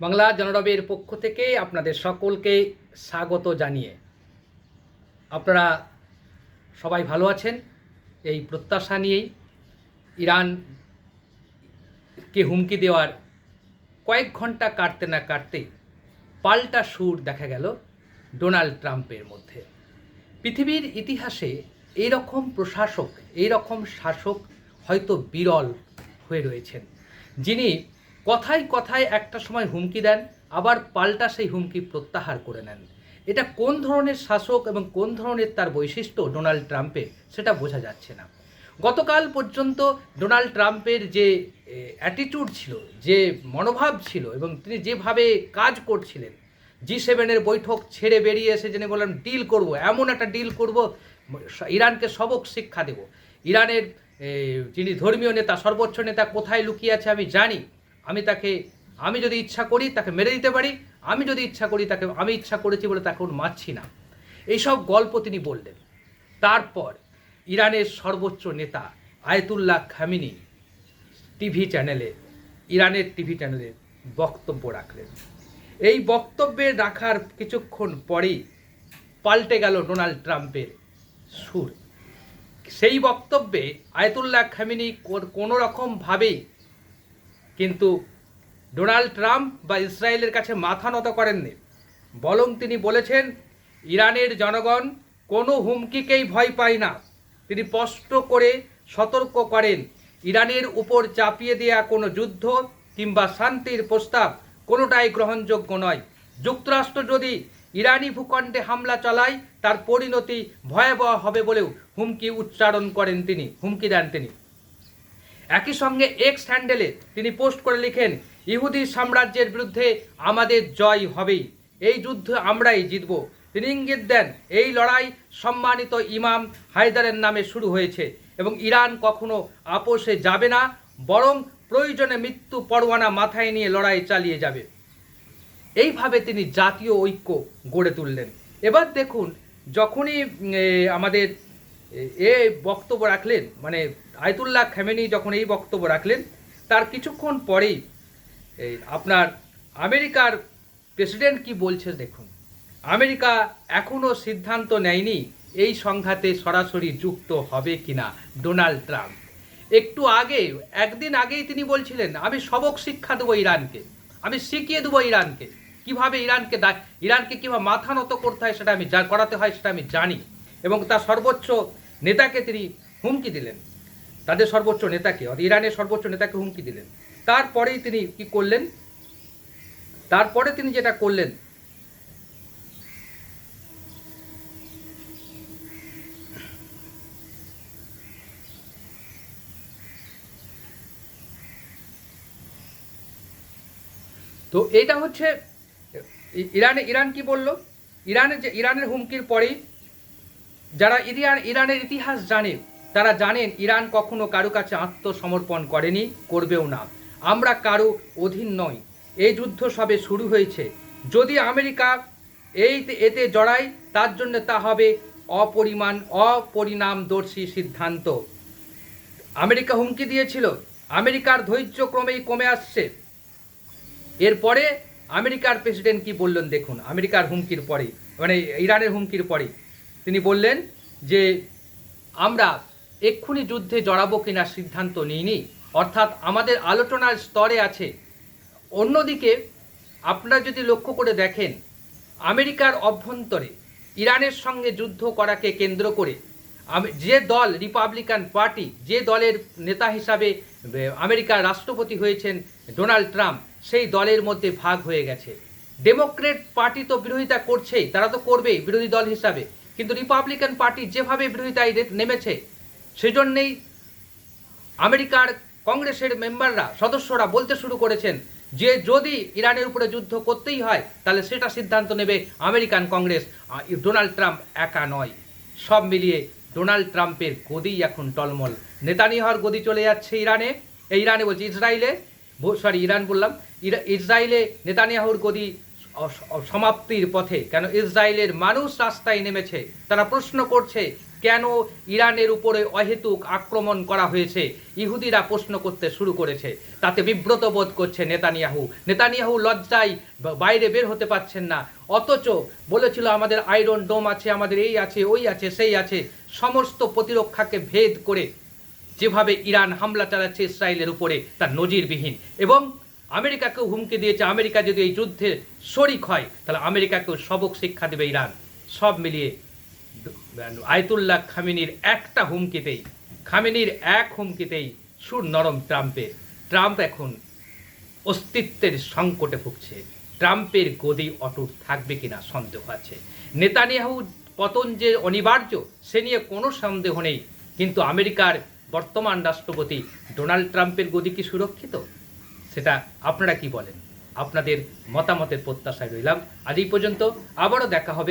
বাংলা জনরবের পক্ষ থেকে আপনাদের সকলকে স্বাগত জানিয়ে। আপনারা সবাই ভালো আছেন? এই প্রত্যাশা নিয়েই ইরানকে হুমকি দেওয়ার কয়েক ঘণ্টা কাটতে না কাটতেই পাল্টা সুর দেখা গেল ডোনাল্ড ট্রাম্পের মধ্যে। পৃথিবীর ইতিহাসে এই রকম প্রশাসক এই রকম শাসক হয়তো বিরল হয়ে রয়েছেন, যিনি কথায় কথায় একটা সময় হুমকি দেন, আবার পাল্টা সেই হুমকি প্রত্যাহার করে নেন। এটা কোন ধরনের শাসক এবং কোন ধরনের তার বৈশিষ্ট্য ডোনাল্ড ট্রাম্পের, সেটা বোঝা যাচ্ছে না। গতকাল পর্যন্ত ডোনাল্ড ট্রাম্পের যে অ্যাটিটিউড ছিল, যে মনোভাব ছিল এবং তিনি যেভাবে কাজ করছিলেন, জি সেভেনের বৈঠক ছেড়ে বেরিয়ে এসে জেনে বললাম, ডিল করব, এমন একটা ডিল করব, ইরানকে সবক শিক্ষা দেব। ইরানের যিনি ধর্মীয় নেতা, সর্বোচ্চ নেতা কোথায় লুকিয়ে আছে আমি জানি আমি তাকে, আমি যদি ইচ্ছা করি তাকে মেরে দিতে পারি, আমি যদি ইচ্ছা করি তাকে, আমি ইচ্ছা করেছি বলে তাকে মারছি না। এইসব গল্প তিনি বললেন। তারপর ইরানের সর্বোচ্চ নেতা আয়তুল্লাহ খামিনি টিভি চ্যানেলে, ইরানের টিভি চ্যানেলে বক্তব্য রাখলেন। এই বক্তব্যে রাখার কিছুক্ষণ পরেই পাল্টে গেল ডোনাল্ড ট্রাম্পের সুর। সেই বক্তব্যে আয়তুল্লাহ খামিনি কোনো রকমভাবেই কিন্তু ডোনাল্ড ট্রাম্প বা ইসরায়েলের কাছে মাথা নত করেননি। বরং তিনি বলেছেন, ইরানের জনগণ কোনো হুমকিকেই ভয় পায় না। তিনি স্পষ্ট করে সতর্ক করেন, ইরানের উপর চাপিয়ে দেয়া কোনো যুদ্ধ কিংবা শান্তির প্রস্তাব কোনোটাই গ্রহণযোগ্য নয়। যুক্তরাষ্ট্র যদি ইরানি ভূখণ্ডে হামলা চালায়, তার পরিণতি ভয়াবহ হবে বলেও হুমকি উচ্চারণ করেন তিনি, হুমকি দেন তিনি। একই সঙ্গে এক্স হ্যান্ডেলে তিনি পোস্ট করে লিখেন, ইহুদি সাম্রাজ্যের বিরুদ্ধে আমাদের জয় হবেই। এই যুদ্ধ আমরাই জিতব। তিনি ইঙ্গিত দেন, এই লড়াই সম্মানিত ইমাম হায়দারের নামে শুরু হয়েছে এবং ইরান কখনো আপোষে যাবে না, বরং প্রয়োজনে মৃত্যু পরোয়ানা মাথায় নিয়ে লড়াই চালিয়ে যাবে। এইভাবে তিনি জাতীয় ঐক্য গড়ে তুললেন। এবার দেখুন, যখনই আমাদের এ- বক্তব্য রাখলেন মানে আয়তুল্লাহ খেমেনি যখন এই বক্তব্য রাখলেন, তার কিছুক্ষণ পরেই আপনার আমেরিকার প্রেসিডেন্ট কি বলছে দেখুন। আমেরিকা এখনও সিদ্ধান্ত নেয়নি এই সংঘাতে সরাসরি যুক্ত হবে কিনা ডোনাল্ড ট্রাম্প। একটু আগে, একদিন আগেই তিনি বলছিলেন, আমি সবক শিক্ষা দেবো ইরানকে, আমি শিখিয়ে দেবো ইরানকে, কীভাবে ইরানকে ইরানকে কীভাবে মাথা নত করতে হয় সেটা আমি করাতে হয় সেটা আমি জানি। এবং তার সর্বোচ্চ নেতাকে তিনি হুমকি দিলেন। তাদের সর্বোচ্চ নেতাকে ইরানের সর্বোচ্চ নেতাকে হুমকি দিলেন। তারপরেই তিনি কি করলেন? তারপরে তিনি যেটা করলেন, তো এটা হচ্ছে ইরানে, ইরান কি বলল? ইরানের যে, ইরানের হুমকির পরেই যারা ইরান, ইরানের ইতিহাস জানে, তারা জানেন ইরান কখনো কারও কাছে আত্মসমর্পণ করেনি, করবেও না। আমরা কারও অধীন নই। এই যুদ্ধ সবে শুরু হয়েছে। যদি আমেরিকা এই এতে জড়ায়, তার জন্য তা হবে অপরিমাণ, অপরিণামদর্শী সিদ্ধান্ত। আমেরিকা হুমকি দিয়েছিল। আমেরিকার ধৈর্য ক্রমেই কমে আসছে। এরপরে আমেরিকার প্রেসিডেন্ট কি বললেন দেখুন, আমেরিকার হুমকির পরে মানে ইরানের হুমকির পরে। তিনি বললেন যে, আমরা এক্ষুনি যুদ্ধে জড়াবো কিনা সিদ্ধান্ত নিইনি। অর্থাৎ আমাদের আলোচনার স্তরে আছে। অন্যদিকে, আপনারা যদি লক্ষ্য করে দেখেন, আমেরিকার অভ্যন্তরে ইরানের সঙ্গে যুদ্ধ করাকে কেন্দ্র করে যে দল রিপাবলিকান পার্টি, যে দলের নেতা হিসাবে আমেরিকার রাষ্ট্রপতি হয়েছেন ডোনাল্ড ট্রাম্প, সেই দলের মধ্যে ভাগ হয়ে গেছে। ডেমোক্রেট পার্টি তো বিরোধিতা করছেই, তারা তো করবেই বিরোধী দল হিসাবে। কিন্তু রিপাবলিকান পার্টি যেভাবে বিরোধিতায় নেমেছে, সেজন্যেই আমেরিকার কংগ্রেসের মেম্বাররা, সদস্যরা বলতে শুরু করেছেন যে যদি ইরানের উপরে যুদ্ধ করতেই হয়, তাহলে সেটা সিদ্ধান্ত নেবে আমেরিকান কংগ্রেস। ডোনাল্ড ট্রাম্প একা নয়, সব মিলিয়ে ডোনাল্ড ট্রাম্পের গদি এখন টলমল। নেতানিয়াহর গদি চলে যাচ্ছে ইরানে। ইরানে বলছি ইসরায়েলে সরি ইরান বললাম ইসরায়েলে নেতানিয়াহুর গদি সমাপ্তির পথে কেন ইসরায়েলের মানুষ রাস্তায় নেমেছে? তারা প্রশ্ন করছে, কেন ইরানের উপরে অহেতুক আক্রমণ করা হয়েছে? ইহুদিরা প্রশ্ন করতে শুরু করেছে। তাতে বিব্রত বোধ করছে নেতানিয়াহু। নেতানিয়াহু লজ্জায় বাইরে বের হতে পারছেন না। অথচ বলেছিল, আমাদের আয়রন ডোম আছে, আমাদের এই আছে, ওই আছে, সেই আছে। সমস্ত প্রতিরক্ষাকে ভেদ করে যেভাবে ইরান হামলা চালাচ্ছে ইসরায়েলের উপরে তার নজিরবিহীন। এবং আমেরিকাকেও হুমকি দিয়েছে, আমেরিকা যদি এই যুদ্ধে শরিক হয়, তাহলে আমেরিকাকেও সবক শিক্ষা দেবে ইরান। সব মিলিয়ে আয়তুল্লাহ খামিনির একটা হুমকিতেই, খামিনির এক হুমকিতেই সুর নরম ট্রাম্পের। ট্রাম্প এখন অস্তিত্বের সংকটে ভুগছে। ট্রাম্পের গদি অটুট থাকবে কিনা সন্দেহ আছে। নেতানিয়াহু পতন যে অনিবার্য, সে নিয়ে কোনো সন্দেহ নেই। কিন্তু আমেরিকার বর্তমান রাষ্ট্রপতি ডোনাল্ড ট্রাম্পের গদি কি সুরক্ষিত? সেটা আপনারা কি বলেন? আপনাদের মতামতের প্রত্যাশায় রইলাম। আজ এই পর্যন্ত। আবারও দেখা হবে